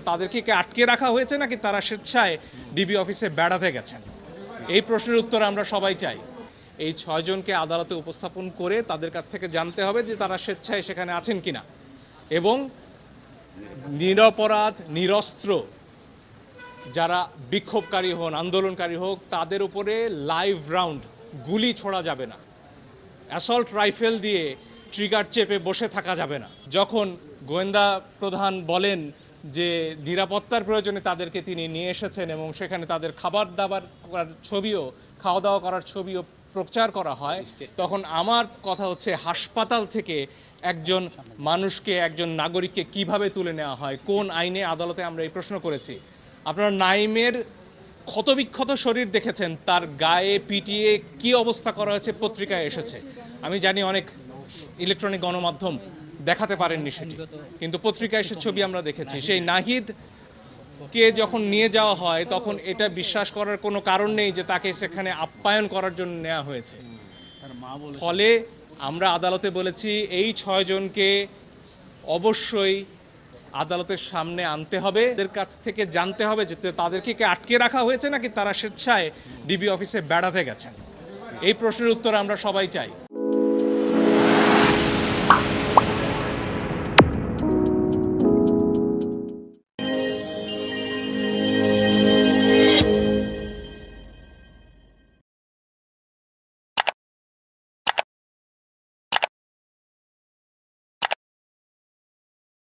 তাদেরকে কি আটকে রাখা হয়েছে নাকি তারা স্বেচ্ছায় ডিবি অফিসে বেড়াতে গেছেন? এই প্রশ্নের উত্তর আমরা সবাই চাই। এই ছয়জনকে আদালতে উপস্থাপন করে তাদের কাছ থেকে জানতে হবে যে তারা স্বেচ্ছায় সেখানে আছেন কিনা। এবং নিরপরাধ, নিরস্ত্র যারা বিক্ষোভকারী হন, আন্দোলনকারী হোক, তাদের উপরে লাইভ রাউন্ড, গুলি ছোড়া যাবে না। অ্যাসল্ট রাইফেল দিয়ে ট্রিগার চেপে বসে থাকা যাবে না। যখন গোয়েন্দা প্রধান বলেন যে নিরাপত্তার প্রয়োজনে তাদেরকে তিনি নিয়ে এসেছেন এবং সেখানে তাদের খাবার দাবার করার ছবিও খাওয়া দাওয়া করার ছবিও প্রচার করা হয়। তখন আমার কথা হচ্ছে হাসপাতাল থেকে একজন মানুষকে একজন নাগরিককে কীভাবে তুলে নেওয়া হয়? কোন আইনে আদালতে আমরা এই প্রশ্ন করেছি? আপনারা নাইমের ক্ষতবিক্ষত শরীর দেখেছেন তার গায়ে পিটিয়ে কি অবস্থা করা হয়েছে পত্রিকায় এসেছে। আমি জানি অনেক ইলেকট্রনিক গণমাধ্যম দেখাতে পারেননি সেটি। কিন্তু পত্রিকায় সে ছবি আমরা দেখেছি। সেই নাহিদ কে যখন নিয়ে যাওয়া হয় তখন এটা বিশ্বাস করার কোনো কারণ নেই যে তাকে সেখানে আপ্যায়ন করার জন্য নেওয়া হয়েছে। ফলে আমরা আদালতে বলেছি এই ছয়জনকে অবশ্যই আদালতের সামনে আনতে হবে। এদের কাছ থেকে জানতে হবে যে তাদেরকে কি আটকে রাখা হয়েছে নাকি তারা স্বেচ্ছায় ডিবি অফিসে বেড়াতে গেছেন। এই প্রশ্নের উত্তর আমরা সবাই চাই।